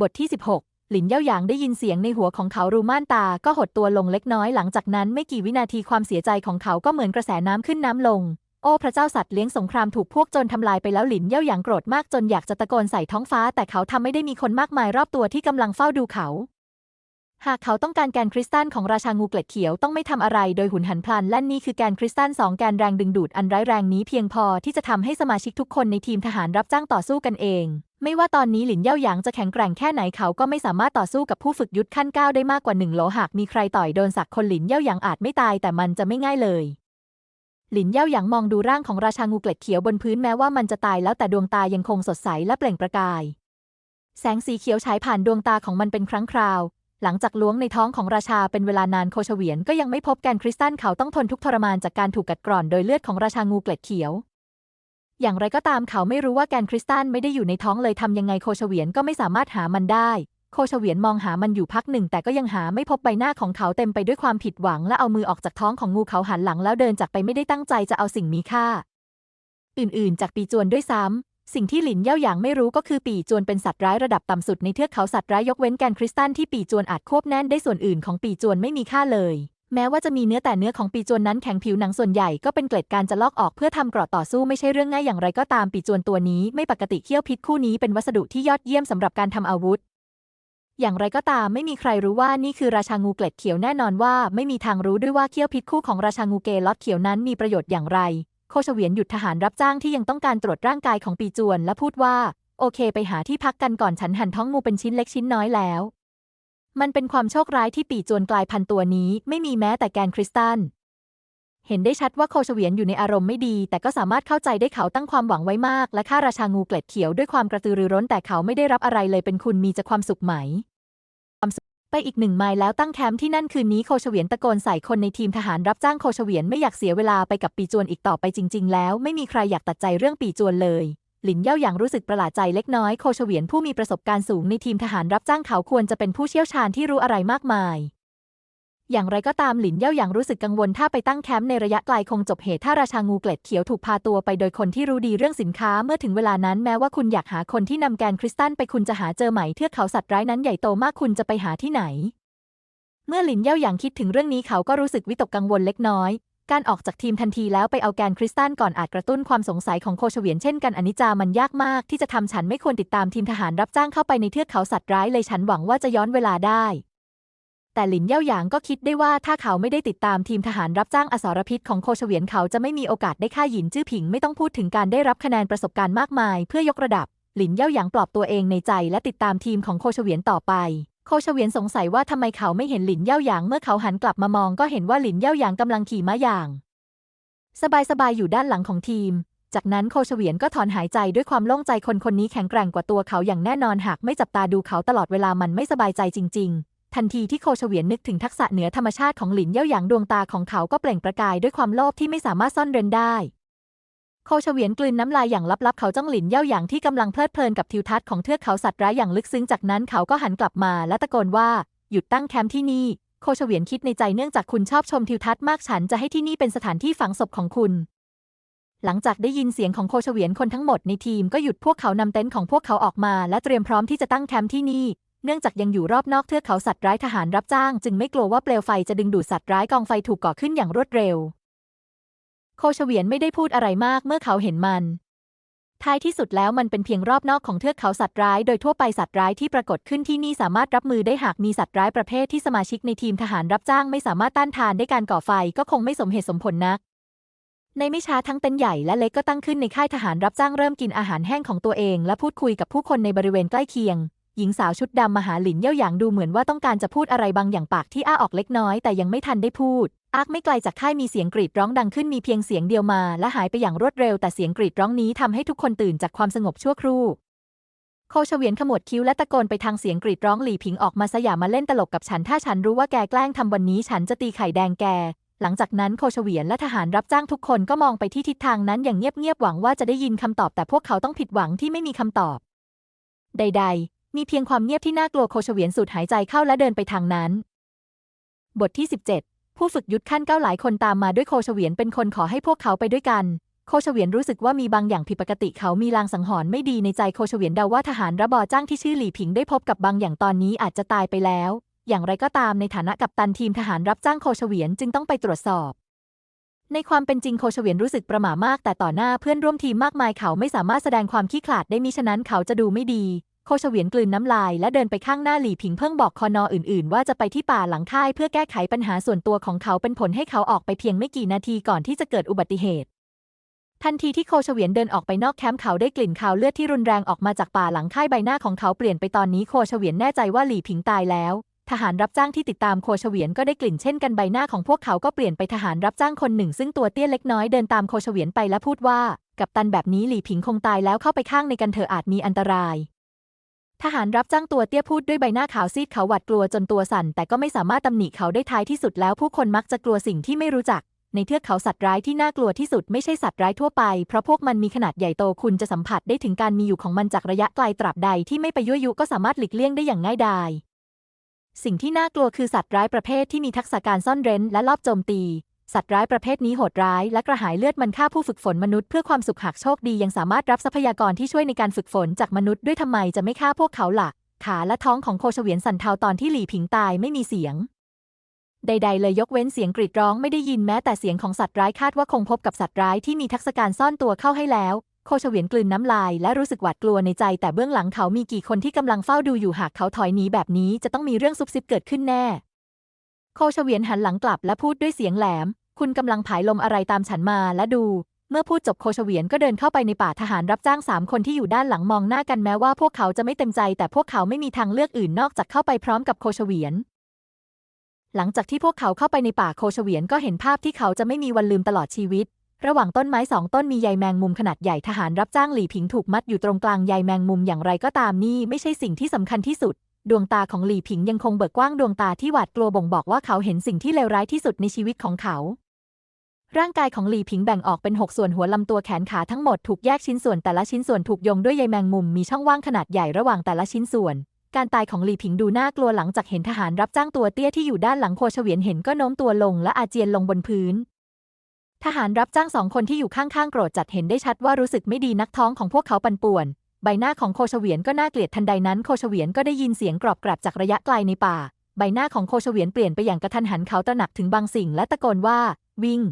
บทที่ 16 หลินเย่าหยางได้ยินเสียงในหัวของเขารูม่านตา ก็หดตัวลงเล็กน้อยหลังจากนั้นไม่กี่วินาทีความเสียใจของเขาก็เหมือนกระแสน้ำขึ้นน้ำลง โอ้พระเจ้าสัตว์เลี้ยงสงครามถูกพวกโจรทำลายไปแล้วหลินเย่าหยางโกรธมากจนอยากจะตะโกนใส่ท้องฟ้า แต่เขาทำไม่ได้มีคนมากมายรอบตัวที่กำลังเฝ้าดูเขา หากเขาต้องการแกนคริสตัลของราชางูเกล็ดเขียวต้องไม่ทำอะไรโดยหุนหันพลันและนี่คือแกนคริสตัลสองแกนแรงดึงดูดอันร้ายแรงนี้เพียงพอที่จะทำให้สมาชิกทุกคนในทีมทหารรับจ้างต่อสู้กันเอง ไม่ว่าตอนนี้หลินเย่าหยางจะแข็งแกร่งแค่ไหนเขาก็ไม่สามารถต่อสู้กับผู้ฝึกยุทธขั้นก้าวได้มากกว่าหนึ่งโลหากมีใครต่อยโดนสักคนหลินเย่าหยางอาจไม่ตายแต่มันจะไม่ง่ายเลย หลินเย่าหยางมองดูร่างของราชางูเกล็ดเขียวบนพื้นแม้ว่ามันจะตายแล้วแต่ดวงตายังคงสดใสและเปล่งประกาย แสงสีเขียวฉายผ่านดวงตาของมันเป็นครั้งคราว หลังจากล้วงในท้องของราชาเป็นเวลานานโคชเวียนก็ยังไม่พบแกนคริสตัลเขาต้องทนทุกทรมานจากการถูกกัดกร่อนโดยเลือดของราชางูเกล็ดเขียว อย่างไรก็ตามเขาไม่รู้ว่าแกนคริสตัลไม่ได้อยู่ในท้องเลยทำยังไงโคชเวียนก็ไม่สามารถหามันได้ โคชเวียนมองหามันอยู่พักหนึ่ง แต่ก็ยังหาไม่พบใบหน้าของเขาเต็มไปด้วยความผิดหวังและเอามือออกจากท้องของงูเขาหันหลังแล้วเดินจากไปไม่ได้ตั้งใจจะเอาสิ่งมีค่า อื่นๆ จากปีจวนด้วยซ้ำสิ่งที่หลินเย่าหยางไม่รู้ก็คือปีจวนเป็นสัตว์ร้ายระดับต่ำสุดในเทือกเขาสัตว์ร้ายยกเว้นแกนคริสตัลที่ปีจวนอาจควบแน่นได้ส่วนอื่นของปีจวนไม่มีค่าเลย แม้ว่าจะมีเนื้อแต่เนื้อของปีจวนนั้นแข็งผิวหนังส่วนใหญ่ก็เป็นเกล็ดการจะลอกออกเพื่อทำกราะต่อสู้ไม่ใช่เรื่องง่ายอย่างไรก็ตามปีจวนตัวนี้ไม่ปกติเขี้ยวพิษคู่นี้เป็นวัสดุที่ยอดเยี่ยมสำหรับการทำอาวุธ อย่างไรก็ตามไม่มีใครรู้ว่านี่คือราชางูเกล็ดเขียวแน่นอนว่า ไม่มีทางรู้ด้วยว่าเขี้ยวพิษคู่ของราชางูเกล็ดเขียวนั้นมีประโยชน์อย่างไร โคชเวียนหยุดทหารรับจ้างที่ยังต้องการตรวจร่างกายของปีจวนและพูดว่า โอเค ไปหาที่พักกันก่อนฉันหั่นท้องงูเป็นชิ้นเล็กชิ้นน้อยแล้ว มันเป็นความโชคร้ายที่ปีจวนกลายพันธุ์ตัวนี้ ไม่มีแม้แต่แกนคริสตัล เห็นได้ชัดว่าโคชเวียนอยู่ในอารมณ์ไม่ดี แต่ก็สามารถเข้าใจได้เขาตั้งความหวังไว้มาก และฆ่าราชางูเกล็ดเขียวด้วยความกระตือรือร้นแต่เขาไม่ได้รับอะไรเลยเป็นคุณมีจะความสุขไหมไปอีกหนึ่งไมล์แล้วตั้งแคมป์ที่นั่นคืนนี้โคชเวียนตะโกนใส่คนในทีมทหารรับจ้างโคชเวียนไม่อยากเสียเวลาไปกับปีจวนอีกต่อไปจริง ๆ แล้ว ไม่มีใครอยากตัดใจเรื่องปีจวนเลย หลินเย่าหยางรู้สึกประหลาดใจเล็กน้อยโคชเวียนผู้มีประสบการณ์สูงในทีมทหารรับจ้างเขาควรจะเป็นผู้เชี่ยวชาญที่รู้อะไรมากมาย อย่างไรก็ตามหลินเย่าหยางรู้สึกกังวลถ้าไปตั้งแคมป์ในระยะไกลคงจบเหตุถ้าราชางูเกล็ดเขียวถูกพาตัวไปโดยคนที่รู้ดีเรื่องสินค้าเมื่อถึงเวลานั้นแม้ว่าคุณอยากหาคนที่นำแกนคริสตัลไปคุณจะหาเจอไหมเทือกเขาสัตว์ร้ายนั้นใหญ่โตมากคุณจะไปหาที่ไหนเมื่อหลินเย่าหยางคิดถึงเรื่องนี้เขาก็รู้สึกวิตกกังวลเล็กน้อย การออกจากทีมทันทีแล้วไปเอาแกนคริสตัลก่อนอาจกระตุ้นความสงสัยของโคชเวียนเช่นกันอนิจจามันยากมากที่จะทำฉันไม่ควรติดตามทีมทหารรับจ้างเข้าไปในเทือกเขาสัตว์ร้ายเลยฉันหวังว่าจะย้อนเวลาได้ แต่หลินเย่าหยางก็คิดได้ว่าถ้าเขาไม่ได้ติดตามทีมทหารรับจ้างอสรพิษของโคชเวียนเขาจะไม่มีโอกาสได้ฆ่าหยินจื้อผิงไม่ต้องพูดถึงการได้รับคะแนนประสบการณ์มากมาย เพื่อยกระดับ หลินเย่าหยางปลอบตัวเองในใจและติดตามทีมของโคชเวียนต่อไป โคชเวียนสงสัยว่าทำไมเขาไม่เห็นหลินเย่าหยาง เมื่อเขาหันกลับมามองก็เห็นว่าหลินเย่าหยางกำลังขี่ม้าอย่าง สบายๆอยู่ด้านหลังของทีม จากนั้นโคชเวียนก็ถอนหายใจด้วยความโล่งใจคนคนนี้แข็งแกร่งกว่าตัวเขาอย่างแน่นอนหากไม่จับตาดูเขาตลอดเวลามันไม่สบายใจจริง ๆ ทันทีที่โคชเวียนนึกถึงทักษะเหนือธรรมชาติของหลินเย่าหยางดวงตาของเขาก็เปล่งประกายด้วยความโลภที่ไม่สามารถซ่อนเร้นได้ โคชเวียนกลืนน้ำลายอย่างลับๆ เขาจ้องหลินเย่าหยางที่กำลังเพลิดเพลินกับทิวทัศน์ของเทือกเขาสัตว์ร้ายอย่างลึกซึ้งจากนั้นเขาก็หันกลับมาและตะโกนว่า หยุดตั้งแคมป์ที่นี่ โคชเวียนคิดในใจเนื่องจากคุณชอบชมทิวทัศน์มากฉันจะให้ที่นี่เป็นสถานที่ฝังศพของคุณ หลังจากได้ยินเสียงของโคชเวียนคนทั้งหมดในทีมก็หยุดพวกเขานำเต็นท์ของพวกเขาออกมาและเตรียมพร้อมที่จะตั้งแคมป์ที่นี่ เนื่องจากยังอยู่รอบนอกเทือกเขาสัตว์ร้ายทหารรับจ้าง จึงไม่กลัวว่าเปลวไฟจะดึงดูดสัตว์ร้ายกองไฟถูกก่อขึ้นอย่างรวดเร็ว โคชเวียนไม่ได้พูดอะไรมากเมื่อเขาเห็นมัน ท้ายที่สุดแล้วมันเป็นเพียงรอบนอกของเทือกเขาสัตว์ร้าย โดยทั่วไปสัตว์ร้ายที่ปรากฏขึ้นที่นี่สามารถรับมือได้หากมีสัตว์ร้ายประเภทที่สมาชิกในทีมทหารรับจ้างไม่สามารถต้านทานได้การก่อไฟก็คงไม่สมเหตุสมผลนัก ในไม่ช้าทั้งเต็นท์ใหญ่และเล็กก็ตั้งขึ้นในค่ายทหารรับจ้างเริ่มกินอาหารแห้งของตัวเอง และพูดคุยกับผู้คนในบริเวณใกล้เคียงหญิงสาวชุดดำมาหาหลินเย่าหยางดูเหมือนว่าต้องการจะพูดอะไรบางอย่างปากที่อ้าออกเล็กน้อยแต่ยังไม่ทันได้พูด อักไม่ไกลจากค่ายมีเสียงกรีดร้องดังขึ้นมีเพียงเสียงเดียวมา และหายไปอย่างรวดเร็วแต่เสียงกรีดร้องนี้ทำให้ทุกคนตื่นจากความสงบชั่วครู่ โคชเวียนขมวดคิ้วและตะโกนไปทางเสียงกรีดร้องหลี่ผิงออกมาสยามมาเล่นตลกกับฉันถ้าฉันรู้ว่าแกแกล้งทำวันนี้ฉันจะตีไข่แดงแก หลังจากนั้นโคชเวียนและทหารรับจ้างทุกคนก็มองไปที่ทิศทางนั้นอย่างเงียบๆหวังว่าจะได้ยินคำตอบแต่พวกเขาต้องผิดหวังที่ไม่มีคำตอบ ใด ๆ มีเพียงความเงียบที่น่ากลัวโคชเวียนสูดหายใจเข้าและเดินไปทางนั้น บทที่ 17 ผู้ฝึกยุทธขั้นเก้าหลายคนตามมาด้วยโคชเวียนเป็นคนขอให้พวกเขาไปด้วยกัน โคชเวียนรู้สึกว่ามีบางอย่างผิดปกติเขามีลางสังหรณ์ไม่ดีในใจโคชเวียนเดาว่าทหารระบอจ้างที่ชื่อหลี่ผิงได้พบกับบางอย่างตอนนี้อาจจะตายไปแล้ว อย่างไรก็ตามในฐานะกัปตันทีมทหารรับจ้างโคชเวียนจึงต้องไปตรวจสอบ ในความเป็นจริงโคชเวียนรู้สึกประหม่ามาก แต่ต่อหน้าเพื่อนร่วมทีมมากมายเขาไม่สามารถแสดงความขี้ขลาดได้มิฉะนั้นเขาจะดูไม่ดี โคชเวียนกลืนน้ำลายและเดินไปข้างหน้าหลี่ผิงเพิ่งบอกคอนออื่นๆ ว่าจะไปที่ป่าหลังค่ายเพื่อแก้ไขปัญหาส่วนตัวของเขาเป็นผลให้เขาออกไปเพียงไม่กี่นาทีก่อนที่จะเกิดอุบัติเหตุ ทันทีที่โคชเวียนเดินออกไปนอกแคมป์เขาได้กลิ่นคาวเลือดที่รุนแรงออกมาจากป่าหลังค่ายใบหน้าของเขาเปลี่ยนไปตอนนี้โคชเวียนแน่ใจว่าหลี่ผิงตายแล้วทหารรับจ้างที่ติดตามโคชเวียนก็ได้กลิ่นเช่นกันใบหน้าของพวกเขาก็เปลี่ยนไปทหารรับจ้างคนหนึ่ง ซึ่งตัวเตี้ยเล็กน้อยเดินตามโคชเวียนไปและพูดว่า กับตันแบบนี้หลี่ผิงคงตายแล้วเข้าไปข้างในกันเถอะอาจมีอันตราย ทหารรับจ้างตัวเตี้ยพูดด้วยใบหน้าขาวซีดเขาหวาดกลัวจนตัวสั่น แต่ก็ไม่สามารถตำหนิเขาได้ท้ายที่สุดแล้วผู้คนมักจะกลัวสิ่งที่ไม่รู้จัก ในเทือกเขาสัตว์ร้ายที่น่ากลัวที่สุดไม่ใช่สัตว์ร้ายทั่วไป เพราะพวกมันมีขนาดใหญ่โตคุณจะสัมผัสได้ถึงการมีอยู่ของมันจากระยะไกลตราบใดที่ไม่ไปยั่วยุก็สามารถหลีกเลี่ยงได้อย่างง่ายดายสิ่งที่น่ากลัวคือสัตว์ร้ายประเภทที่มีทักษะการซ่อนเร้นและลอบโจมตี สัตว์ร้ายประเภทนี้โหดร้ายและกระหายเลือดมันฆ่าผู้ฝึกฝนมนุษย์เพื่อความสุขหากโชคดียังสามารถรับทรัพยากรที่ช่วยในการฝึกฝนจากมนุษย์ด้วยทำไมจะไม่ฆ่าพวกเขาล่ะ ขาและท้องของโคชเวียนสันเทาตอนที่หลี่ผิงตายไม่มีเสียง ใด ๆ เลยยกเว้นเสียงกรีดร้องไม่ได้ยินแม้แต่เสียงของสัตว์ร้ายคาดว่าคงพบกับสัตว์ร้ายที่มีทักษะการซ่อนตัวเข้าให้แล้วโคชเวียนกลืนน้ำลายและรู้สึกหวาดกลัวในใจ แต่เบื้องหลังเขามีกี่คนที่กำลังเฝ้าดูอยู่หากเขาถอยหนีแบบนี้จะต้องมีเรื่องซุบซิบเกิดขึ้นแน่ โคชเวียนหันหลังกลับและพูดด้วยเสียงแหลม คุณกำลังผายลมอะไรตามฉันมาและดู เมื่อพูดจบโคชเวียนก็เดินเข้าไปในป่าทหารรับจ้างสามคนที่อยู่ด้านหลังมองหน้ากันแม้ว่าพวกเขาจะไม่เต็มใจ แต่พวกเขาไม่มีทางเลือกอื่นนอกจากเข้าไปพร้อมกับโคชเวียน หลังจากที่พวกเขาเข้าไปในป่าโคชเวียนก็เห็นภาพที่เขาจะไม่มีวันลืมตลอดชีวิต ระหว่างต้นไม้สองต้นมีใยแมงมุมขนาดใหญ่ทหารรับจ้างหลี่ผิงถูกมัดอยู่ตรงกลางใยแมงมุมอย่างไรก็ตามนี่ไม่ใช่สิ่งที่สำคัญที่สุดดวงตาของหลี่ผิงยังคงเบิกกว้างดวงตาที่หวาดกลัวบ่งบอกว่าเขาเห็นสิ่งที่เลวร้ายที่สุดในชีวิตของเขา ร่างกายของหลีผิงแบ่งออกเป็นหกส่วนหัวลำตัวแขนขาทั้งหมดถูกแยกชิ้นส่วนแต่ละชิ้นส่วนถูกยงด้วยใยแมงมุมมีช่องว่างขนาดใหญ่ระหว่างแต่ละชิ้นส่วน การตายของหลีผิงดูน่ากลัวหลังจากเห็นทหารรับจ้างตัวเตี้ยที่อยู่ด้านหลังโคชเวียนเห็นก็โน้มตัวลงและอาเจียนลงบนพื้น ทหารรับจ้างสองคนที่อยู่ข้างๆโกรธจัดเห็นได้ชัดว่ารู้สึกไม่ดีนักท้องของพวกเขาปั่นป่วน ใบหน้าของโคชเวียนก็น่าเกลียดทันใดนั้นโคชเวียนก็ได้ยินเสียงกรอบกรับจากระยะไกลในป่า ใบหน้าของโคชเวียนเปลี่ยนไปอย่างกระทันหันเขาตระหนักถึงบางสิ่งและตะโกนว่า วิ่ง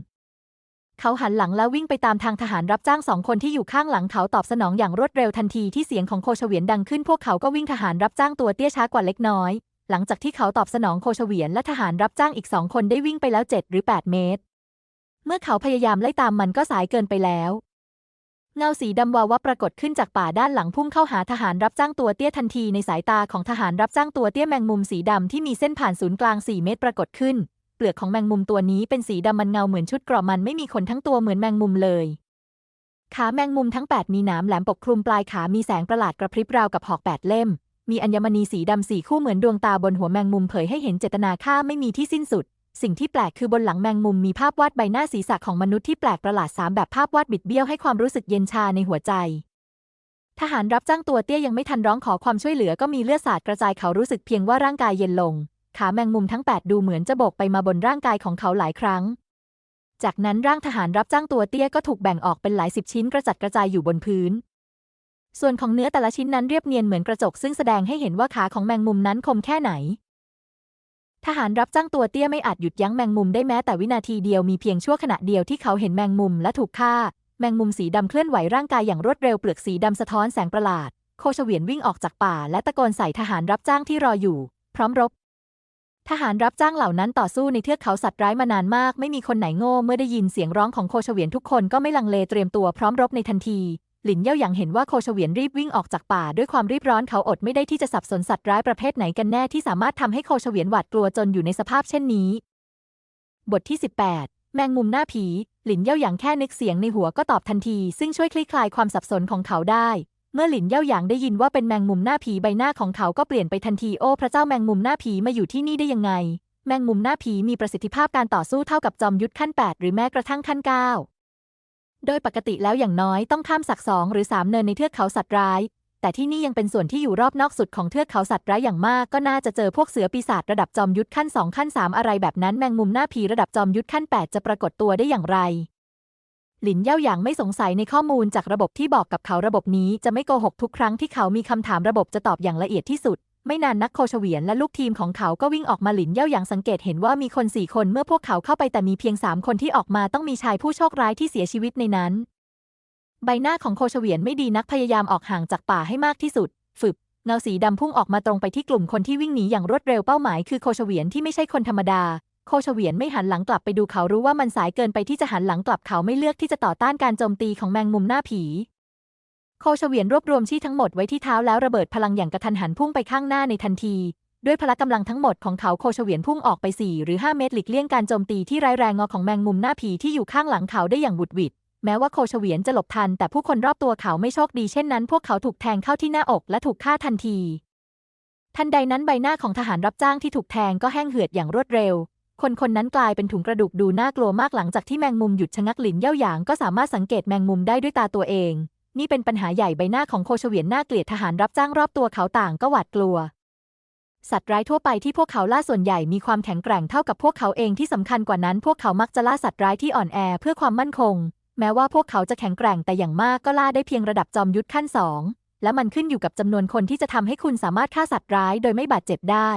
เขาหันหลังแล้ววิ่งไปตามทางทหารรับจ้างสองคนที่อยู่ข้างหลังเขาตอบสนองอย่างรวดเร็วทันทีที่เสียงของโคชเวียนดังขึ้นพวกเขาก็วิ่งทหารรับจ้างตัวเตี้ยช้ากว่าเล็กน้อย หลังจากที่เขาตอบสนองโคชเวียนและทหารรับจ้างอีกสองคนได้วิ่งไปแล้ว7หรือ8เมตร เมื่อเขาพยายามไล่ตามมันก็สายเกินไปแล้วเงาสีดำวาวะปรากฏขึ้นจากป่าด้านหลังพุ่งเข้าหาทหารรับจ้างตัวเตี้ยทันทีในสายตาของทหารรับจ้างตัวเตี้ยแมงมุมสีดำที่มีเส้นผ่านศูนย์กลาง 4 เมตรปรากฏขึ้น เปลือกของแมงมุมตัวนี้เป็นสีดำมันเงาเหมือนชุดกราะมันไม่มีขนทั้งตัวเหมือนแมงมุมเลย ขาแมงมุมทั้ง 8 มีหนามแหลมปกคลุมปลายขามีแสงประหลาดกระพริบราวกับหอกแปดเล่ม มีอัญมณีสีดำสี่คู่เหมือนดวงตาบนหัวแมงมุมเผยให้เห็นเจตนาฆ่าไม่มีที่สิ้นสุด สิ่งที่แปลกคือบนหลังแมงมุมมีภาพวาดใบหน้าศีรษะของมนุษย์ที่แปลกประหลาดสามแบบภาพวาดบิดเบี้ยวให้ความรู้สึกเย็นชาในหัวใจทหารรับจ้างตัวเตี้ยยังไม่ทันร้องขอความช่วยเหลือก็มีเลือดสาดกระจายเขารู้สึกเพียงว่าร่างกายเย็นลง ขาแมงมุมทั้ง 8 ดูเหมือนจะโบกไปมาบนร่างกายของเขาหลายครั้ง จากนั้นร่างทหารรับจ้างตัวเตี้ยก็ถูกแบ่งออกเป็นหลายสิบชิ้นกระจัดกระจายอยู่บนพื้น ส่วนของเนื้อแต่ละชิ้นนั้นเรียบเนียนเหมือนกระจกซึ่งแสดงให้เห็นว่าขาของแมงมุมนั้นคมแค่ไหน ทหารรับจ้างตัวเตี้ยไม่อาจหยุดยั้งแมงมุมได้แม้แต่วินาทีเดียวมีเพียงชั่วขณะเดียวที่เขาเห็นแมงมุมและถูกฆ่า แมงมุมสีดำเคลื่อนไหวร่างกายอย่างรวดเร็วเปลือกสีดำสะท้อนแสงประหลาดโคชเวียนวิ่งออกจากป่าและตะโกนใส่ทหารรับจ้างที่รออยู่ พร้อมรบ ทหารรับจ้างเหล่านั้นต่อสู้ในเทือกเขาสัตว์ร้ายมานานมาก ไม่มีคนไหนโง่เมื่อได้ยินเสียงร้องของโคชเวียนทุกคนก็ไม่ลังเลเตรียมตัวพร้อมรบในทันทีหลินเย่าหยางเห็นว่าโคชเวียนรีบวิ่งออกจากป่าด้วยความรีบร้อนเขาอดไม่ได้ที่จะสับสนสัตว์ร้ายประเภทไหนกันแน่ที่สามารถทำให้โคชเวียนหวาดกลัวจนอยู่ในสภาพเช่นนี้ บทที่ 18 แมงมุมหน้าผี หลินเย่าหยางแค่นึกเสียงในหัวก็ตอบทันที ซึ่งช่วยคลี่คลายความสับสนของเขาได้ มื่อหลินเย่าหยางได้ยินว่าเป็นแมงมุมหน้าผีใบหน้าของเขาก็เปลี่ยนไปทันทีโอ้พระเจ้าแมงมุมหน้าผีมาอยู่ที่นี่ได้ยังไง แมงมุมหน้าผีมีประสิทธิภาพการต่อสู้เท่ากับจอมยุทธขั้น 8 หรือแม้กระทั่งขั้น 9 โดยปกติแล้วอย่างน้อยต้องข้ามสักสองหรือสามเนินในเทือกเขาสัตว์ร้าย แต่ที่นี่ยังเป็นส่วนที่อยู่รอบนอกสุดของเทือกเขาสัตว์ร้ายอย่างมาก ก็น่าจะเจอพวกเสือปีศาจระดับจอมยุทธขั้น2ขั้น3อะไรแบบนั้นแมงมุมหน้าผีระดับจอมยุทธขั้น 8 จะปรากฏตัวได้อย่างไร หลินเย่าหยางไม่สงสัยในข้อมูลจากระบบที่บอกกับเขาระบบนี้จะไม่โกหกทุกครั้งที่เขามีคำถามระบบจะตอบอย่างละเอียดที่สุด ไม่นานนักโคชเวียนและลูกทีมของเขาก็วิ่งออกมาหลินเย่าหยางสังเกตเห็นว่ามีคนสี่คนเมื่อพวกเขาเข้าไปแต่มีเพียงสามคนที่ออกมาต้องมีชายผู้โชคร้ายที่เสียชีวิตในนั้น ใบหน้าของโคชเวียนไม่ดีนักพยายามออกห่างจากป่าให้มากที่สุด ฝึบเงาสีดำพุ่งออกมาตรงไปที่กลุ่มคนที่วิ่งหนีอย่างรวดเร็วเป้าหมายคือโคชเวียนที่ไม่ใช่คนธรรมดา โคชเวียนไม่หันหลังกลับไปดูเขารู้ว่ามันสายเกินไปที่จะหันหลังกลับเขาไม่เลือกที่จะต่อต้านการโจมตีของแมงมุมหน้าผี โคชเวียนรวบรวมชี้ทั้งหมดไว้ที่เท้าแล้วระเบิดพลังอย่างกระทันหันพุ่งไปข้างหน้าในทันที ด้วยพละกำลังทั้งหมดของเขาโคชเวียนพุ่งออกไป 4 หรือ 5 เมตรหลีกเลี่ยงการโจมตีที่ร้ายแรงงอของแมงมุมหน้าผีที่อยู่ข้างหลังเขาได้อย่างบุดหวิดแม้ว่าโคชเวียนจะหลบทัน แต่ผู้คนรอบตัวเขาไม่โชคดีเช่นนั้น พวกเขาถูกแทงเข้าที่หน้าอกและถูกฆ่าทันที ทันใดนั้นใบหน้าของทหารรับจ้างที่ถูกแทงก็แห้งเหือดอย่างรวดเร็ว คนคนนั้นกลายเป็นถุงกระดูกดูน่ากลัวมากหลังจากที่แมงมุมหยุดชะงักหลินเย่าหยางก็สามารถสังเกตแมงมุมได้ด้วยตาตัวเอง นี่เป็นปัญหาใหญ่ใบหน้าของโคชเวียนน่าเกลียดทหารรับจ้างรอบตัวเขาต่างก็หวาดกลัว สัตว์ร้ายทั่วไปที่พวกเขาล่าส่วนใหญ่มีความแข็งแกร่งเท่ากับพวกเขาเองที่สำคัญกว่านั้น พวกเขามักจะล่าสัตว์ร้ายที่อ่อนแอเพื่อความมั่นคง แม้ว่าพวกเขาจะแข็งแกร่งแต่อย่างมากก็ล่าได้เพียงระดับจอมยุทธขั้นสองและมันขึ้นอยู่กับจำนวนคนที่จะทำให้คุณสามารถฆ่าสัตว์ร้ายโดยไม่บาดเจ็บได้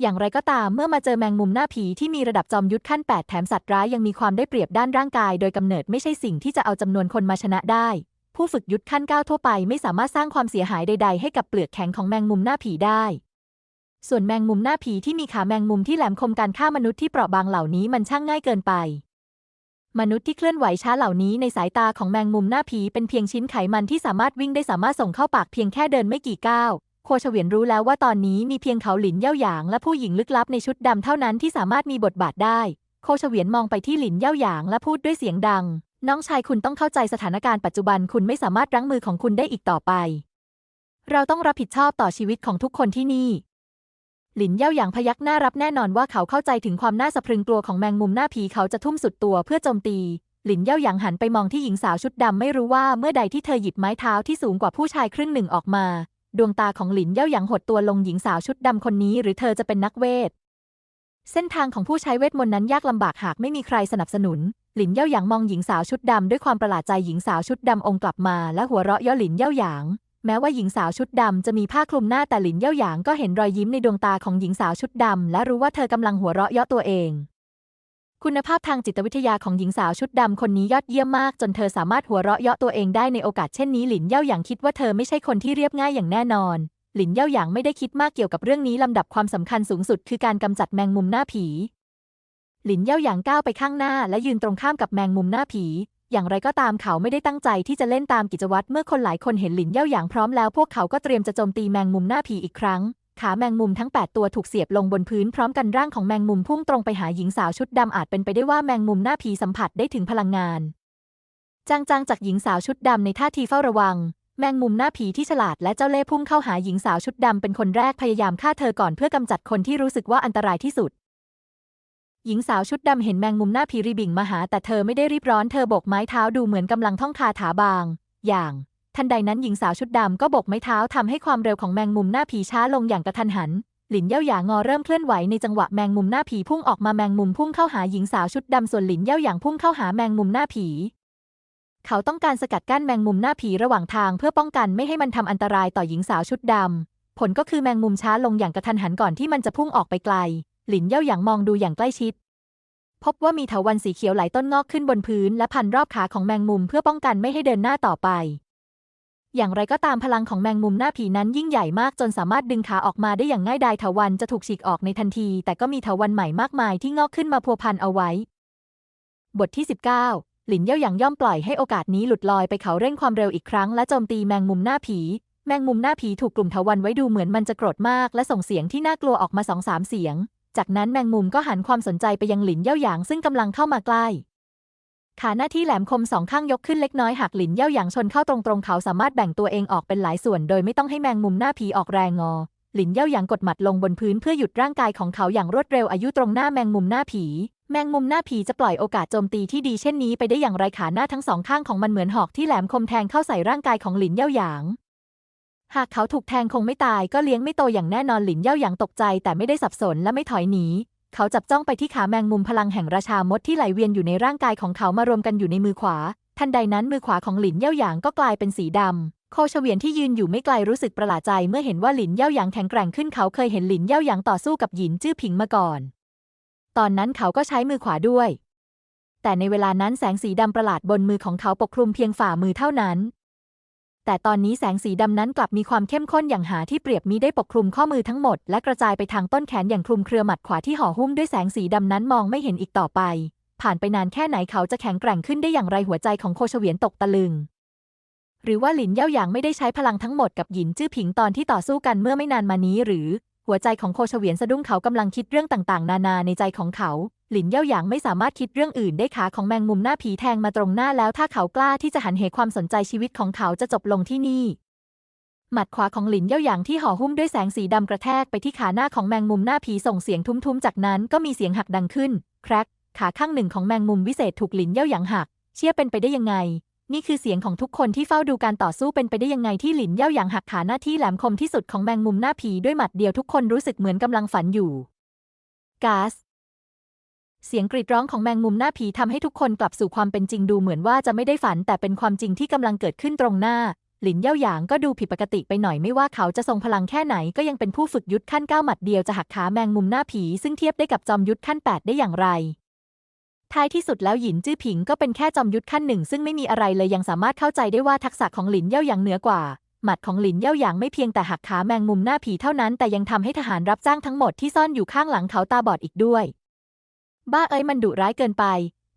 อย่างไรก็ตามเมื่อมาเจอแมงมุมหน้าผีที่มีระดับจอมยุทธขั้น 8 แถมสัตว์ร้ายยังมีความได้เปรียบด้านร่างกาย โดยกำเนิดไม่ใช่สิ่งที่จะเอาจำนวนคนมาชนะได้ ผู้ฝึกยุทธขั้น 9 ทั่วไปไม่สามารถสร้างความเสียหายใด ๆ ให้กับเปลือกแข็งของแมงมุมหน้าผีได้ ส่วนแมงมุมหน้าผีที่มีขาแมงมุมที่แหลมคมการฆ่ามนุษย์ที่เปราะบางเหล่านี้มันช่างง่ายเกินไป มนุษย์ที่เคลื่อนไหวช้าเหล่านี้ในสายตาของแมงมุมหน้าผีเป็นเพียงชิ้นไขมันที่สามารถวิ่งได้สามารถส่งเข้าปากเพียงแค่เดินไม่กี่ก้าว โคชเวียนรู้แล้วว่าตอนนี้มีเพียงเขาหลินเย่าหยางและผู้หญิงลึกลับในชุดดำเท่านั้นที่สามารถมีบทบาทได้ โคชเวียนมองไปที่หลินเย่าหยางและพูดด้วยเสียงดัง น้องชายคุณต้องเข้าใจสถานการณ์ปัจจุบันคุณไม่สามารถรั้งมือของคุณได้อีกต่อไป เราต้องรับผิดชอบต่อชีวิตของทุกคนที่นี่ หลินเย่าหยางพยักหน้ารับแน่นอนว่าเขาเข้าใจถึงความน่าสะพรึงกลัวของแมงมุมหน้าผีเขาจะทุ่มสุดตัวเพื่อโจมตีหลินเย่าหยางหันไปมองที่หญิงสาวชุดดำไม่รู้ว่าเมื่อใดที่เธอหยิบไม้เท้าที่สูงกว่าผู้ชายครึ่งหนึ่งออกมา ดวงตาของหลินเย่าหยางหดตัวลงหญิงสาวชุดดำคนนี้ หรือเธอจะเป็นนักเวท เส้นทางของผู้ใช้เวทมนต์นั้นยากลำบากหากไม่มีใครสนับสนุน หลินเย่าหยางมองหญิงสาวชุดดำด้วยความประหลาดใจหญิงสาวชุดดำองค์กลับมาและหัวเราะเย่อหลินเย่าหยาง แม้ว่าหญิงสาวชุดดำจะมีผ้าคลุมหน้าแต่หลินเย่าหยางก็เห็นรอยยิ้มในดวงตาของหญิงสาวชุดดำและรู้ว่าเธอกำลังหัวเราะเยาะตัวเอง คุณภาพทางจิตวิทยาของหญิงสาวชุดดำคนนี้ยอดเยี่ยมมาก จนเธอสามารถหัวเราะเยาะตัวเองได้ในโอกาสเช่นนี้หลินเย่าหยางคิดว่าเธอไม่ใช่คนที่เรียบง่ายอย่างแน่นอน หลินเย่าหยางไม่ได้คิดมากเกี่ยวกับเรื่องนี้ลำดับความสำคัญสูงสุดคือการกำจัดแมงมุมหน้าผี หลินเย่าหยางก้าวไปข้างหน้าและยืนตรงข้ามกับแมงมุมหน้าผี อย่างไรก็ตามเขาไม่ได้ตั้งใจที่จะเล่นตามกิจวัตรเมื่อคนหลายคนเห็นหลินเย่าหยางพร้อมแล้วพวกเขาก็เตรียมจะโจมตีแมงมุมหน้าผีอีกครั้ง ขาแมงมุมทั้ง 8 ตัวถูกเสียบลงบนพื้นพร้อมกันร่างของแมงมุมพุ่งตรงไปหาหญิงสาวชุดดำอาจเป็นไปได้ว่าแมงมุมหน้าผีสัมผัสได้ถึงพลังงาน จางๆจากหญิงสาวชุดดำในท่าทีเฝ้าระวัง แมงมุมหน้าผีที่ฉลาดและเจ้าเล่ห์พุ่งเข้าหาหญิงสาวชุดดำเป็นคนแรกพยายามฆ่าเธอก่อนเพื่อกำจัดคนที่รู้สึกว่าอันตรายที่สุด หญิงสาวชุดดำเห็นแมงมุมหน้าผีรีบิ่งมาหา แต่เธอไม่ได้รีบร้อนเธอโบกไม้เท้าดูเหมือนกำลังท่องคาถาบาง อย่าง ทันใดนั้นหญิงสาวชุดดำก็บกไม้เท้าทำให้ความเร็วของแมงมุมหน้าผีช้าลงอย่างกระทันหัน หลินเย่าหยางอเริ่มเคลื่อนไหวในจังหวะแมงมุมหน้าผีพุ่งออกมาแมงมุมพุ่งเข้าหาหญิงสาวชุดดำส่วนหลินเย่าหยางพุ่งเข้าหาแมงมุมหน้าผี เขาต้องการสกัดกั้นแมงมุมหน้าผีระหว่างทางเพื่อป้องกันไม่ให้มันทำอันตรายต่อหญิงสาวชุดดำผลก็คือแมงมุมช้าลงอย่างกระทันหันก่อนที่มันจะพุ่งออกไปไกล หลินเย่าหยางมองดูอย่างใกล้ชิดพบว่ามีเถาวัลย์สีเขียวหลายต้นงอกขึ้นบนพื้นและพันรอบขาของแมงมุมเพื่อป้องกันไม่ให้เดินหน้าต่อไป อย่างไรก็ตามพลังของแมงมุมหน้าผีนั้นยิ่งใหญ่มากจนสามารถดึงขาออกมาได้อย่างง่ายดายเถาวัลจะถูกฉีกออกในทันที แต่ก็มีเถาวัลใหม่มากมายที่งอกขึ้นมาพัวพันเอาไว้ บทที่ 19 หลินเย่าหยางย่อมปล่อยให้โอกาสนี้หลุดลอยไปเขาเร่งความเร็วอีกครั้งและโจมตีแมงมุมหน้าผี แมงมุมหน้าผีถูกกลุ่มเถาวัลไว้ดูเหมือนมันจะโกรธมาก และส่งเสียงที่น่ากลัวออกมาสองสามเสียง จากนั้นแมงมุมก็หันความสนใจไปยังหลินเย่าหยางซึ่งกำลังเข้ามาใกล้ ขาหน้าที่แหลมคมสองข้างยกขึ้นเล็กน้อยหากหลินเย่าหยางชนเข้าตรงๆเขาสามารถแบ่งตัวเองออกเป็นหลายส่วน โดยไม่ต้องให้แมงมุมหน้าผีออกแรงงอ หลินเย่าหยางกดหมัดลงบนพื้นเพื่อหยุดร่างกายของเขาอย่างรวดเร็วอายุตรงหน้าแมงมุมหน้าผี แมงมุมหน้าผีจะปล่อยโอกาสโจมตีที่ดีเช่นนี้ไปได้อย่างไรขาหน้าทั้งสองข้างของมันเหมือนหอกที่แหลมคมแทงเข้าใส่ร่างกายของหลินเย่าหยางหากเขาถูกแทงคงไม่ตายก็เลี้ยงไม่โตอย่างแน่นอนหลินเย่าหยางตกใจแต่ไม่ได้สับสนและไม่ถอยหนี เขาจับจ้องไปที่ขาแมงมุมพลังแห่งราชามดที่ไหลเวียนอยู่ในร่างกายของเขามารวมกันอยู่ในมือขวา ทันใดนั้นมือขวาของหลินเย่าหยางก็กลายเป็นสีดำ โคเฉวียนที่ยืนอยู่ไม่ไกลรู้สึกประหลาดใจเมื่อเห็นว่าหลินเย่าหยางแข็งแกร่งขึ้นเขาเคยเห็นหลินเย่าหยางต่อสู้กับหยินจื้อผิงมาก่อน ตอนนั้นเขาก็ใช้มือขวาด้วย แต่ในเวลานั้นแสงสีดำประหลาดบนมือของเขาปกคลุมเพียงฝ่ามือเท่านั้น แต่ตอนนี้แสงสีดำนั้นกลับมีความเข้มข้นอย่างหาที่เปรียบมิได้ปกคลุมข้อมือทั้งหมด และกระจายไปทางต้นแขนอย่างคลุมเครือหมัดขวาที่ห่อหุ้มด้วยแสงสีดำนั้นมองไม่เห็นอีกต่อไป ผ่านไปนานแค่ไหนเขาจะแข็งแกร่งขึ้นได้อย่างไรหัวใจของโคเฉวียนตกตะลึง หรือว่าหลินเย่าหยางไม่ได้ใช้พลังทั้งหมดกับหยินจื้อผิงตอนที่ต่อสู้กันเมื่อไม่นานมานี้หรือ หัวใจของโคเฉวียนสะดุ้งเขากำลังคิดเรื่องต่างๆ นานาในใจของเขา หลินเย่าหยางไม่สามารถคิดเรื่องอื่นได้ขาของแมงมุมหน้าผีแทงมาตรงหน้าแล้วถ้าเขากล้าที่จะหันเหความสนใจชีวิตของเขาจะจบลงที่นี่หมัดขวาของหลินเย่าหยางที่ห่อหุ้มด้วยแสงสีดำกระแทกไปที่ขาหน้าของแมงมุมหน้าผีส่งเสียงทุ้มๆ จากนั้นก็มีเสียงหักดังขึ้น แครกขาข้างหนึ่งของแมงมุมวิเศษถูกหลินเย่าหยางหัก เชื่อเป็นไปได้ยังไง นี่คือเสียงของทุกคนที่เฝ้าดูการต่อสู้เป็นไปได้ยังไงที่หลินเย่าหยางหักขาหน้าที่แหลมคมที่สุดของแมงมุมหน้าผีด้วยหมัดเดียวทุกคนรู้สึกเหมือนกำลังฝันอยู่ก๊าซเสียงกรีดร้องของแมงมุมหน้าผีทำให้ทุกคนกลับสู่ความเป็นจริงดูเหมือนว่าจะไม่ได้ฝัน แต่เป็นความจริงที่กำลังเกิดขึ้นตรงหน้า หลินเย่าหยางก็ดูผิดปกติไปหน่อยไม่ว่าเขาจะทรงพลังแค่ไหนก็ยังเป็นผู้ฝึกยุทธขั้นเก้าหมัดเดียวจะหักขาแมงมุมหน้าผีซึ่งเทียบได้กับจอมยุทธขั้นแปดได้อย่างไร ท้ายที่สุดแล้วหยินจื้อผิงก็เป็นแค่จอมยุทธขั้นหนึ่งซึ่งไม่มีอะไรเลยยังสามารถเข้าใจได้ว่าทักษะของหลินเย่าหยางเหนือกว่า หมัดของหลินเย่าหยางไม่เพียงแต่หักขาแมงมุมหน้าผีเท่านั้น แต่ยังทำให้ทหารรับจ้างทั้งหมดที่ซ่อนอยู่ข้างหลังเขาตาบอดอีกด้วย บ้าเอ้ยมันดุร้ายเกินไป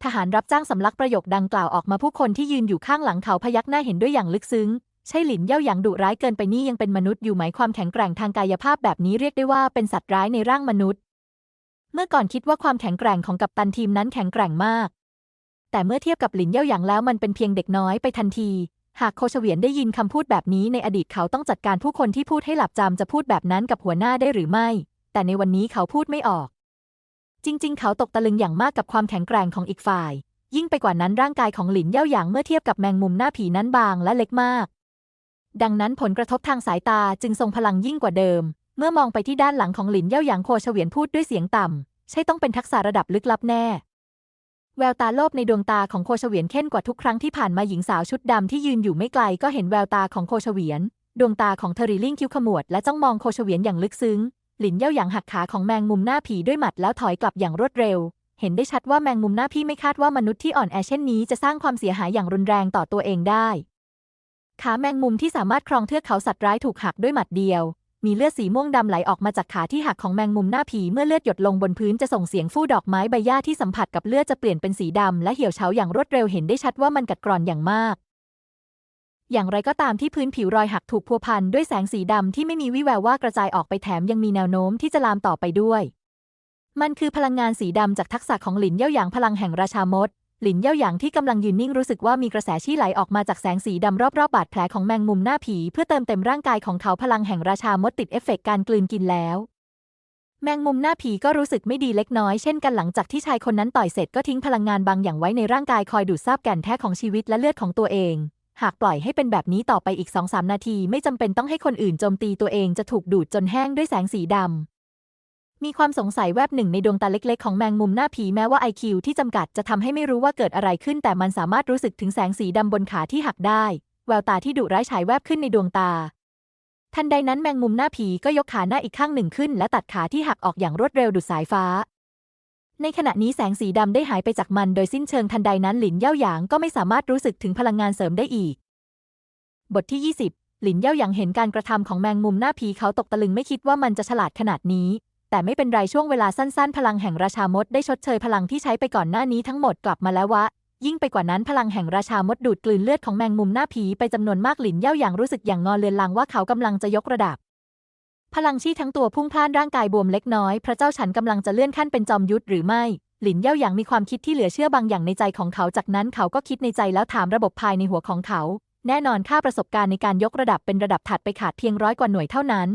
ทหารรับจ้างสำลักประโยคดังกล่าวออกมาผู้คนที่ยืนอยู่ข้างหลังเขาพยักหน้าเห็นด้วยอย่างลึกซึ้งใช่หลินเย่าหยางดุร้ายเกินไปนี่ยังเป็นมนุษย์อยู่ไหมความแข็งแกร่งทางกายภาพแบบนี้เรียกได้ว่าเป็นสัตว์ร้ายในร่างมนุษย์ เมื่อก่อนคิดว่าความแข็งแกร่งของกัปตันทีมนั้นแข็งแกร่งมาก แต่เมื่อเทียบกับหลินเย่าหยางแล้วมันเป็นเพียงเด็กน้อยไปทันที หากโคเฉวียนได้ยินคำพูดแบบนี้ในอดีตเขาต้องจัดการผู้คนที่พูดให้หลับจำจะพูดแบบนั้นกับหัวหน้าได้หรือไม่ แต่ในวันนี้เขาพูดไม่ออก จริง ๆ เขาตกตะลึงอย่างมากกับความแข็งแกร่งของอีกฝ่าย ยิ่งไปกว่านั้นร่างกายของหลินเย่าหยางเมื่อเทียบกับแมงมุมหน้าผีนั้นบางและเล็กมากดังนั้นผลกระทบทางสายตาจึงทรงพลังยิ่งกว่าเดิม เมื่อมองไปที่ด้านหลังของหลินเย่าหยางโคเฉวียนพูดด้วยเสียงต่ำ ใช่ต้องเป็นทักษะระดับลึกลับแน่ แววตาโลภในดวงตาของโคเฉวียนเข้มกว่าทุกครั้งที่ผ่านมาหญิงสาวชุดดำที่ยืนอยู่ไม่ไกลก็เห็นแววตาของโคเฉวียน ดวงตาของเธอรีลิ่งคิ้วขมวดและจ้องมองโคเฉวียนอย่างลึกซึ้ง หลินเย่าหยางหักขาของแมงมุมหน้าผีด้วยหมัดแล้วถอยกลับอย่างรวดเร็ว เห็นได้ชัดว่าแมงมุมหน้าพี่ไม่คาดว่ามนุษย์ที่อ่อนแอเช่นนี้จะสร้างความเสียหายอย่างรุนแรงต่อตัวเองได้ขาแมงมุมที่สามารถครองเทือกเขาสัตว์ร้ายถูกหักด้วยหมัดเดียว มีเลือดสีม่วงดำไหลออกมาจากขาที่หักของแมงมุมหน้าผีเมื่อเลือดหยดลงบนพื้นจะส่งเสียงฟู่ดอกไม้ใบหญ้าที่สัมผัสกับเลือดจะเปลี่ยนเป็นสีดำและเหี่ยวเฉาอย่างรวดเร็วเห็นได้ชัดว่ามันกัดกร่อนอย่างมาก อย่างไรก็ตามที่พื้นผิวรอยหักถูกพัวพันด้วยแสงสีดำที่ไม่มีวิแววว่ากระจายออกไปแถมยังมีแนวโน้มที่จะลามต่อไปด้วยมันคือพลังงานสีดำจากทักษะของหลินเย่าหยางพลังแห่งราชามด หลินเย่าหยางที่กำลังยืนนิ่งรู้สึกว่ามีกระแสชี่ไหลออกมาจากแสงสีดำรอบๆบบาดแผลของแมงมุมหน้าผี เพื่อเติมเต็มร่างกายของเขาพลังแห่งราชามดติดเอฟเฟกต์การกลืนกินแล้ว แมงมุมหน้าผีก็รู้สึกไม่ดีเล็กน้อยเช่นกันหลังจากที่ชายคนนั้นต่อยเสร็จก็ทิ้งพลังงานบางอย่างไว้ในร่างกายคอยดูดซาบแก่นแท้ของชีวิตและเลือดของตัวเอง หากปล่อยให้เป็นแบบนี้ต่อไปอีก2-3นาที ไม่จำเป็นต้องให้คนอื่นโจมตีตัวเองจะถูกดูดจนแห้งด้วยแสงสีดำ มีความสงสัยแวบหนึ่งในดวงตาเล็กๆ ของแมงมุมหน้าผีแม้ว่า IQ ที่จำกัดจะทำให้ไม่รู้ว่าเกิดอะไรขึ้น แต่มันสามารถรู้สึกถึงแสงสีดำบนขาที่หักได้ แววตาที่ดุร้ายฉายแวบขึ้นในดวงตา ทันใดนั้นแมงมุมหน้าผีก็ยกขาหน้าอีกข้างหนึ่งขึ้น และตัดขาที่หักออกอย่างรวดเร็วดุดสายฟ้า ในขณะนี้แสงสีดำได้หายไปจากมันโดยสิ้นเชิงทันใดนั้นหลินเย่าหยางก็ไม่สามารถรู้สึกถึงพลังงานเสริมได้อีก บทที่ 20 หลินเย่าหยางเห็นการกระทำของแมงมุมหน้าผีเขาตกตะลึงไม่คิดว่ามันจะฉลาดขนาดนี้ แต่ไม่เป็นไรช่วงเวลาสั้นๆ พลังแห่งราชามดได้ชดเชยพลังที่ใช้ไปก่อนหน้านี้ทั้งหมดกลับมาแล้ววะ ยิ่งไปกว่านั้นพลังแห่งราชามดดูดกลืนเลือดของแมงมุมหน้าผีไปจำนวนมากหลินเย่าหยางรู้สึกอย่างงอเลือนลางว่าเขากำลังจะยกระดับ พลังชี้ทั้งตัวพุ่งพล่านร่างกายบวมเล็กน้อย พระเจ้าฉันกำลังจะเลื่อนขั้นเป็นจอมยุทธหรือไม่ หลินเย่าหยางมีความคิดที่เหลือเชื่อบางอย่างในใจของเขาจากนั้นเขาก็คิดในใจแล้วถามระบบภายในหัวของเขา แน่นอนค่าประสบการณ์ในการยกระดับเป็นระดับถัดไปขาดเพียงร้อยกว่าหน่วยเท่านั้น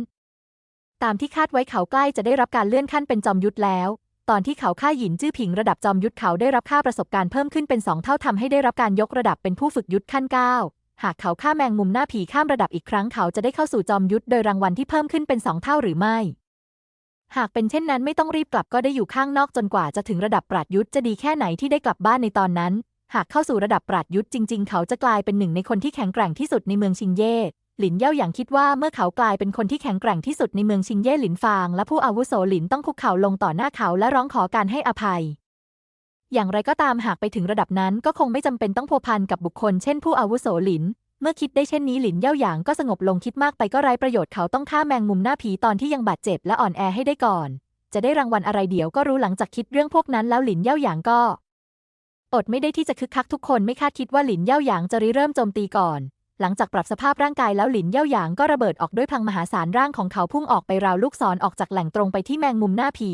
ตามที่คาดไว้เขาใกล้จะได้รับการเลื่อนขั้นเป็นจอมยุทธแล้ว ตอนที่เขาฆ่าหยินจื้อผิงระดับจอมยุทธเขาได้รับค่าประสบการณ์เพิ่มขึ้นเป็นสองเท่าทำให้ได้รับการยกระดับเป็นผู้ฝึกยุทธขั้นเก้าหากเขาฆ่าแมงมุมหน้าผีข้ามระดับอีกครั้งเขาจะได้เข้าสู่จอมยุทธโดยรางวัลที่เพิ่มขึ้นเป็นสองเท่าหรือไม่ หากเป็นเช่นนั้นไม่ต้องรีบกลับก็ได้อยู่ข้างนอกจนกว่าจะถึงระดับปราดยุทธจะดีแค่ไหนที่ได้กลับบ้านในตอนนั้น หากเข้าสู่ระดับปราดยุทธจริง ๆ เขาจะกลายเป็นหนึ่งในคนที่แข็งแกร่งที่สุดในเมืองชิงเย่ หลินเย่าหยางคิดว่าเมื่อเขากลายเป็นคนที่แข็งแกร่งที่สุดในเมืองชิงเย่หลินฟาง และผู้อาวุโสหลินต้องคุกเข่าลงต่อหน้าเขาและร้องขอการให้อภัย อย่างไรก็ตามหากไปถึงระดับนั้นก็คงไม่จำเป็นต้องพัวพันกับบุคคลเช่นผู้อาวุโสหลิน เมื่อคิดได้เช่นนี้หลินเย่าหยางก็สงบลงคิดมากไปก็ไร้ประโยชน์เขาต้องฆ่าแมงมุมหน้าผีตอนที่ยังบาดเจ็บและอ่อนแอให้ได้ก่อน จะได้รางวัลอะไรเดี๋ยวก็รู้หลังจากคิดเรื่องพวกนั้นแล้วหลินเย่าหยางก็ อดไม่ได้ที่จะคึกคักทุกคนไม่คาดคิดว่าหลินเย่าหยางจะริเริ่มโจมตีก่อน หลังจากปรับสภาพร่างกายแล้วหลินเย่าหยางก็ระเบิดออกด้วยพลังมหาศาลร่างของเขาพุ่งออกไปราวลูกศรออกจากแหล่งตรงไปที่แมงมุมหน้าผี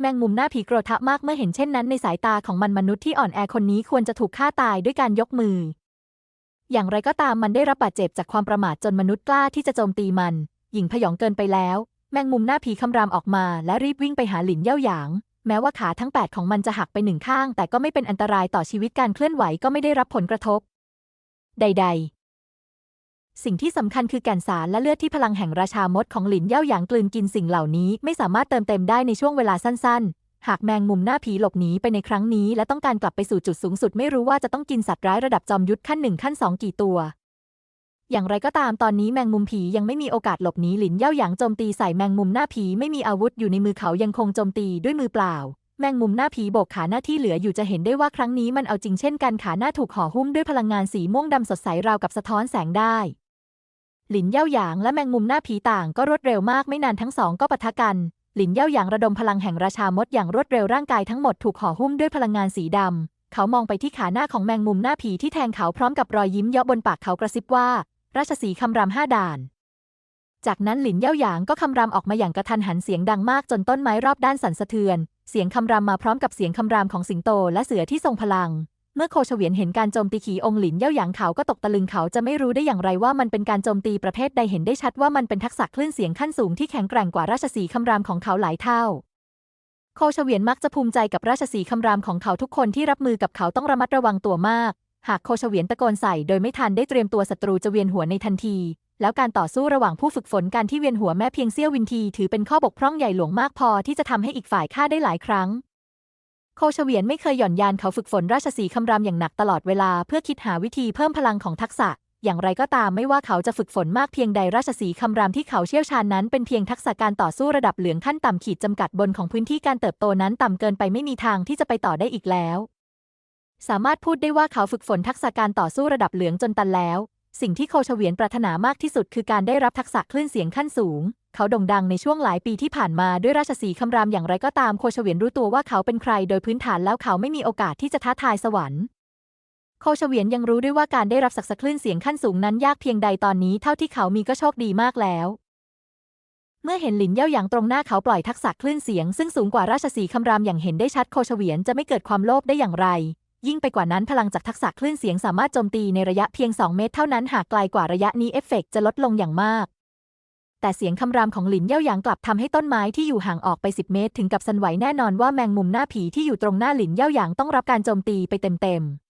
แมงมุมหน้าผีโกรธมากเมื่อเห็นเช่นนั้นในสายตาของมันมนุษย์ที่อ่อนแอคนนี้ควรจะถูกฆ่าตายด้วยการยกมือ อย่างไรก็ตามมันได้รับบาดเจ็บจากความประมาทจนมนุษย์กล้าที่จะโจมตีมัน หญิงพยองเกินไปแล้ว แมงมุมหน้าผีคำรามออกมาและรีบวิ่งไปหาหลินเย่าหยางแม้ว่าขาทั้ง 8 ของมันจะหักไปหนึ่งข้าง แต่ก็ไม่เป็นอันตรายต่อชีวิตการเคลื่อนไหวก็ไม่ได้รับผลกระทบ ใดๆ สิ่งที่สำคัญคือแก่นสารและเลือดที่พลังแห่งราชามดของหลินเย่าหยางกลืนกินสิ่งเหล่านี้ไม่สามารถเติมเต็มได้ในช่วงเวลาสั้นๆ หากแมงมุมหน้าผีหลบหนีไปในครั้งนี้ และต้องการกลับไปสู่จุดสูงสุดไม่รู้ว่าจะต้องกินสัตว์ร้ายระดับจอมยุทธขั้นหนึ่งขั้นสองกี่ตัว อย่างไรก็ตามตอนนี้แมงมุมผียังไม่มีโอกาสหลบหนีหลินเย่าหยางโจมตีใส่แมงมุมหน้าผีไม่มีอาวุธอยู่ในมือเขายังคงโจมตีด้วยมือเปล่าแมงมุมหน้าผีโบกขาหน้าที่เหลืออยู่จะเห็นได้ว่าครั้งนี้มันเอาจริงเช่นกันขาหน้าถูกห่อหุ้มด้วยพลังงานสีม่วงดำสดใสราวกับสะท้อนแสงได้ หลินเย่าหยางและแมงมุมหน้าผีต่างก็รวดเร็วมากไม่นานทั้งสองก็ปะทะกัน หลินเย่าหยางระดมพลังแห่งราชามดอย่างรวดเร็วร่างกายทั้งหมดถูกห่อหุ้มด้วยพลังงานสีดำ เขามองไปที่ขาหน้าของแมงมุมหน้าผีที่แทงเขาพร้อมกับรอยยิ้มเยาะบนปากเขากระซิบว่า ราชสีคำรามห้าด่าน จากนั้นหลินเย่าหยางก็คำรามออกมาอย่างกระทันหันเสียงดังมากจนต้นไม้รอบด้านสั่นสะเทือน เสียงคำรามมาพร้อมกับเสียงคำรามของสิงโตและเสือที่ทรงพลัง เมื่อโคเฉวียนเห็นการโจมตีขีองหลินเย่าหยางเขาก็ตกตะลึงเขาจะไม่รู้ได้อย่างไรว่ามันเป็นการโจมตีประเภทใดเห็นได้ชัดว่ามันเป็นทักษะคลื่นเสียงขั้นสูงที่แข็งแกร่งกว่าราชสีคำรามของเขาหลายเท่า โคเฉวียนมักจะภูมิใจกับราชสีคำรามของเขาทุกคนที่รับมือกับเขาต้องระมัดระวังตัวมาก หากโคเฉวียนตะโกนใส่โดยไม่ทันได้เตรียมตัวศัตรูจะเวียนหัวในทันที แล้วการต่อสู้ระหว่างผู้ฝึกฝนการที่เวียนหัวแม้เพียงเสี้ยววินทีถือเป็นข้อบกพร่องใหญ่หลวงมากพอที่จะทำให้อีกฝ่ายฆ่าได้หลายครั้ง โคเฉวียนไม่เคยหย่อนยานเขาฝึกฝนราชสีคำรามอย่างหนักตลอดเวลาเพื่อคิดหาวิธีเพิ่มพลังของทักษะ อย่างไรก็ตามไม่ว่าเขาจะฝึกฝนมากเพียงใดราชสีคำรามที่เขาเชี่ยวชาญนั้นเป็นเพียงทักษะการต่อสู้ระดับเหลืองขั้นต่ำขีดจำกัดบนของพื้นที่การเติบโตนั้นต่ำเกินไปไม่มีทางที่จะไปต่อได้อีกแล้ว สามารถพูดได้ว่าเขาฝึกฝนทักษะการต่อสู้ระดับเหลืองจนตันแล้ว สิ่งที่โคชเวียนปรารถนามากที่สุดคือการได้รับทักษะคลื่นเสียงขั้นสูง เขาโด่งดังในช่วงหลายปีที่ผ่านมาด้วยราชสีคำรามอย่างไรก็ตามโคชเวียนรู้ตัวว่าเขาเป็นใคร โดยพื้นฐานแล้วเขาไม่มีโอกาสที่จะท้าทายสวรรค์โคชเวียนยังรู้ด้วยว่าการได้รับศักดิ์คลื่นเสียงขั้นสูงนั้นยากเพียงใดตอนนี้เท่าที่เขามีก็โชคดีมากแล้ว เมื่อเห็นหลินเย่าหยางตรงหน้าเขาปล่อยทักษะคลื่นเสียง ซึ่งสูงกว่าราชสีคำรามอย่างเห็นได้ชัดโคชเวียนจะไม่เกิดความโลภได้อย่างไร ยิ่งไปกว่านั้นพลังจากทักษะคลื่นเสียงสามารถโจมตีในระยะเพียง 2 เมตรเท่านั้นหากไกลกว่าระยะนี้เอฟเฟกต์จะลดลงอย่างมาก แต่เสียงคำรามของหลินเย่าหยางกลับทำให้ต้นไม้ที่อยู่ห่างออกไป 10 เมตร ถึงกับสั่นไหวแน่นอนว่าแมงมุมหน้าผีที่อยู่ตรงหน้าหลินเย่าหยางต้องรับการโจมตีไปเต็มๆ